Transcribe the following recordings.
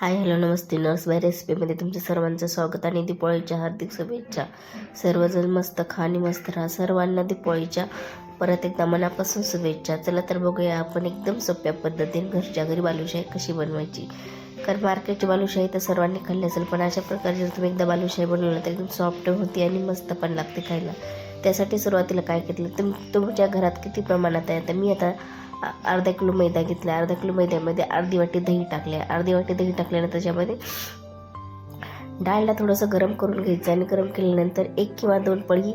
हाय hello नमस्ते. Nurse bye रेसिपीमध्ये तुमच्या सर्वांचं स्वागत आणि दीपोळीच्या हार्दिक शुभेच्छा. सर्वजण मस्त खा आणि मस्त राहा. सर्वांना दीपोळीच्या परत एकदा मनापासून शुभेच्छा. चला तर बघूया आपण एकदम सोप्या पद्धतीने घरच्या घरी बालुशाही कशी बनवायची. कारण मार्केटची बालुशाही तर सर्वांनी खाल्ली असेल पण अशा प्रकारे जर तुम्ही एकदा बालुशाही बनवलं तर एकदम सॉफ्ट होती आणि मस्त पण लागते खायला. त्यासाठी सुरुवातीला काय घेतलं? तुम तुमच्या घरात किती प्रमाणात आहे? तर मी आता अर्धा किलो मैदा घेतला अर्धा किलो मैद्यामध्ये अर्धी वाटी दही टाकले अर्धी वाटी दही टाकल्यानंतर त्याच्यामध्ये डाळला थोडंसं गरम करून घ्यायचं आणि गरम केल्यानंतर एक किंवा दोन पळी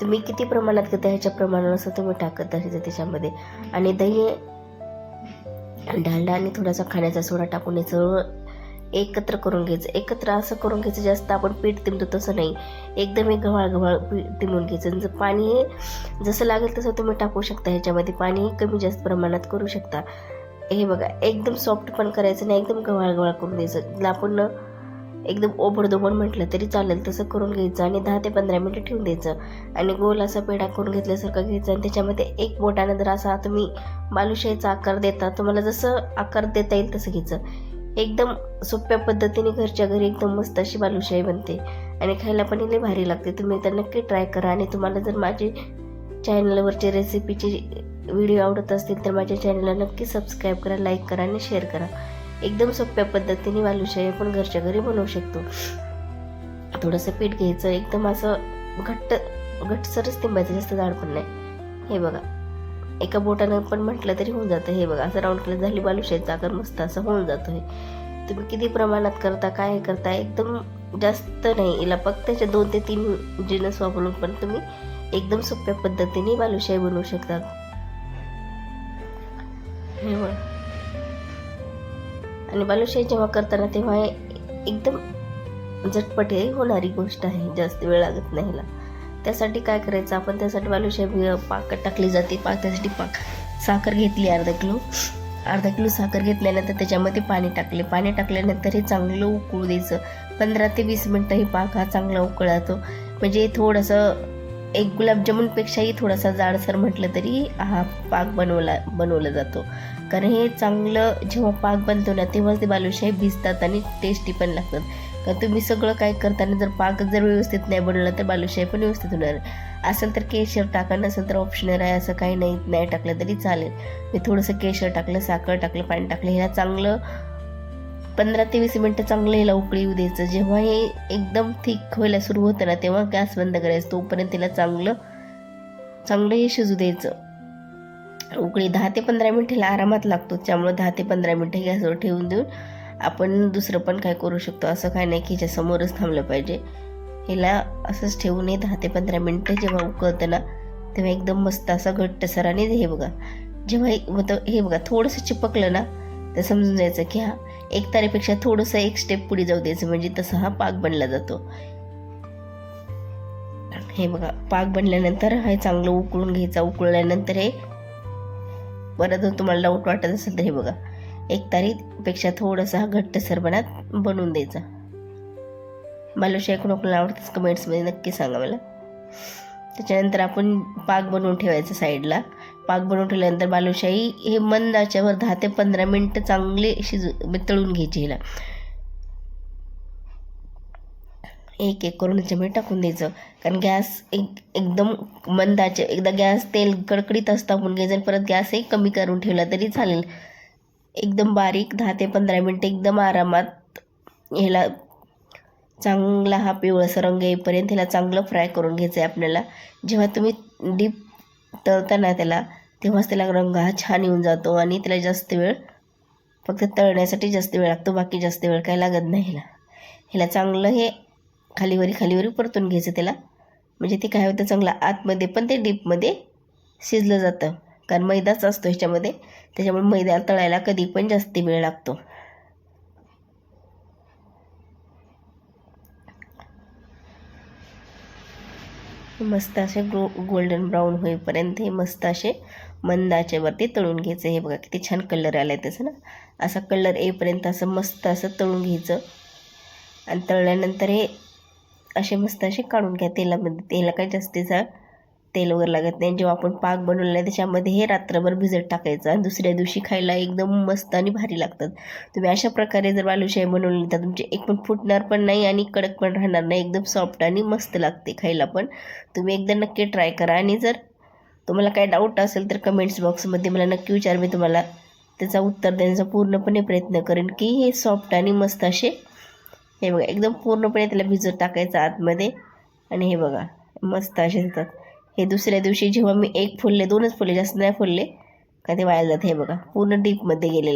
तुम्ही किती प्रमाणात घेता ह्याच्या प्रमाणानुसार तुम्ही टाकत असायचं त्याच्यामध्ये. आणि दही डालडा आणि थोडासा खाण्याचा सोडा टाकून हे सगळं एकत्र करून घ्यायचं. एकत्र असं करून घ्यायचं जास्त आपण पीठ तिमतो तसं नाही. एकदम एक गव्हाळ गव्हाळ पीठ तिमून घ्यायचं. आणि जर पाणी हे जसं लागेल तसं तुम्ही टाकू शकता ह्याच्यामध्ये. पाणी कमी जास्त प्रमाणात करू शकता. हे बघा एकदम सॉफ्ट पण करायचं नाही एकदम गव्हाळ गव्हाळ करून द्यायचं आपण एकदम ओबडधोबड म्हटलं तरी चालेल तसं करून घ्यायचं आणि दहा ते पंधरा मिनटं ठेवून द्यायचं. आणि गोल असा पेढा करून घेतल्यासारखं घ्यायचं आणि त्याच्यामध्ये एक बोटानं जर असा तुम्ही बालुशाहीचा आकार देता तुम्हाला जसं आकार देता येईल तसं घ्यायचं. एकदम सोप्या पद्धतीने घरच्या घरी एकदम मस्त अशी बालुशाही बनते. आणि खायला पण लई भारी लागते. तुम्ही तर नक्की ट्राय करा. आणि तुम्हाला जर माझे चॅनलवरचे रेसिपीचे व्हिडिओ आवडत असतील तर माझ्या चॅनलला नक्की सबस्क्राईब करा लाईक करा आणि शेअर करा. एकदम सोप्या पद्धतीने बालुशाही आपण घरच्या घरी बनवू शकतो. थोडंसं पीठ घ्यायचं. एकदम असं घट्ट घट्टसरच तिंबायचं जास्त जाड पण नाही. हे बघा. एका बोटानं पण म्हटलं तरी होऊन जातं. हे बघा असं राऊंड केलं झाली बालुशाहीचा आकार मस्त असं होऊन जातं हे तुम्ही किती प्रमाणात करता काय करता एकदम जास्त नाही. हिला फक्त त्याच्या दोन ते तीन जिनस वापरून पण तुम्ही एकदम सोप्या पद्धतीने बालुशाही बनवू शकता. हे बघा. आणि बालुशाही जेव्हा करताना तेव्हा एकदम झटपट होणारी गोष्ट आहे. जास्त वेळ लागत नाही त्यासाठी काय करायचं? आपण त्यासाठी बालूशाही पाक टाकली जाते. पाक त्यासाठी पाक साखर घेतली अर्धा किलो. अर्धा किलो साखर घेतल्यानंतर त्याच्यामध्ये पाणी टाकले. पाणी टाकल्यानंतर हे चांगलं उकळू द्यायचं. पंधरा ते वीस मिनटं हे पाक हा चांगला उकळतो म्हणजे थोडंसं एक गुलाबजामुनपेक्षाही थोडासा जाडसर म्हटलं तरी हा पाक बनवला बनवला जातो. कारण हे चांगलं जेव्हा पाक बनतो ना तेव्हाच ते बालुशाही भिजतात आणि टेस्टी पण लागतात. का तुम्ही सगळं काय करताना जर पाक जर व्यवस्थित नाही बनला तर बालुशाही पण व्यवस्थित होणार. असेल तर केशर टाका नसेल तर ऑप्शनल आहे असं काही नाही. नाही टाकलं तरी चालेल. मी थोडंसं केशर टाकलं साखर टाकलं पाणी टाकलं ह्याला चांगलं पंधरा ते वीस मिनटं चांगलं हिला उकळी येऊ द्यायचं. जेव्हा हे एकदम थिक व्हायला सुरू होतं ना तेव्हा गॅस बंद करायचं. तोपर्यंत तिला चांगलं चांगलं हे शिजू द्यायचं. उकळी दहा ते पंधरा मिनिटाला आरामात लागतो. त्यामुळे दहा ते पंधरा मिनटं गॅसवर ठेवून देऊन आपण दुसरं पण काय करू शकतो असं काय नाही की ह्याच्यासमोरच थांबलं पाहिजे. ह्याला असंच ठेवून हे दहा ते पंधरा मिनटं जेव्हा उकळतं ना तेव्हा एकदम मस्त असं घट्टसर आणि हे बघा जेव्हा एक होतं हे बघा थोडंसं चिपकलं ना तर समजून जायचं की हा एक तारेपेक्षा थोडंसं एक स्टेप पुढे जाऊ द्यायचं म्हणजे तसा हा पाक बनला जातो. हे बघा पाक बनल्यानंतर हे चांगलं उकळून घ्यायचा उकळल्यानंतर हे परत तुम्हाला डाऊट वाटत असेल तर हे बघा. एक तारीपेक्षा थोडासा हा घट्टसरपणात बनवून द्यायचा. बालुशाही कोणाकोणाला आवडतंच कमेंट्समध्ये नक्की सांगा मला. त्याच्यानंतर आपण पाक बनवून ठेवायचं साईडला पाक बनवून ठेवल्यानंतर बालुशाही हे मंद आचेवर दहा ते पंधरा मिनटं चांगले शिजू तळून घ्यायची हिला. एक एक करून त्याच्यामध्ये टाकून द्यायचं. कारण गॅस एक एकदम मंदाचे एकदा गॅस तेल कडकडीत असतं आपण घ्यायचं आणि परत गॅसही कमी करून ठेवला तरी चालेल. एकदम बारीक दहा ते पंधरा मिनटं एकदम आरामात ह्याला चांगला हा पिवळसर रंग येईपर्यंत ह्याला चांगलं फ्राय करून घ्यायचं आहे आपल्याला. जेव्हा तुम्ही डीप तळताना त्याला तेव्हाच त्याला रंग हा छान येऊन जातो आणि त्याला जास्त वेळ फक्त तळण्यासाठी जास्त वेळ लागतो बाकी जास्त वेळ काय लागत नाही ह्याला. ह्याला चांगलं हे खालीवरी खालीवरी परतून घ्यायचं त्याला. म्हणजे ते काय होतं चांगलं आतमध्ये पण ते डीपमध्ये शिजलं जातं. कारण मैदाच असतो ह्याच्यामध्ये. त्याच्यामुळे मैदा तळायला कधी पण जास्त वेळ लागतो. मस्त असे गो गोल्डन ब्राऊन होईपर्यंत हे मस्त असे मंदाच्यावरती तळून घ्यायचं. हे बघा किती छान कलर आला आहे त्याचा ना. असा कलर येईपर्यंत असं मस्त असं तळून घ्यायचं. आणि तळल्यानंतर हे असे मस्त असे काढून घ्या. तेलामध्ये तेला काही जास्तीचा तेल वगैरे लागत नाही. जेव्हा आपण पाक बनवलेला आहे त्याच्यामध्ये हे रात्रभर भिजत टाकायचं आणि दुसऱ्या दिवशी खायला एकदम मस्त आणि भारी लागतात. तुम्ही अशा प्रकारे जर बालुशाही बनवली तर तुमचे एक पण फुटणार पण नाही आणि कडक पण राहणार नाही. एकदम सॉफ्ट आणि मस्त लागते खायला पण. तुम्ही एकदा नक्की ट्राय करा आणि जर तुम्हाला काय डाऊट असेल तर कमेंट्स बॉक्समध्ये मला नक्की विचार मी तुम्हाला त्याचा उत्तर देण्याचा पूर्णपणे प्रयत्न करेन की हे सॉफ्ट आणि मस्त असे हे बघा एकदम पूर्णपणे त्याला भिजत टाकायचं आतमध्ये. आणि हे बघा मस्त असे येतात. हे दुसऱ्या दिवशी जेव्हा मी एक फुलले दोनच फुलले जास्त नाही फुलले का ते वाया जात हे बघा. पूर्ण डीपमध्ये गेले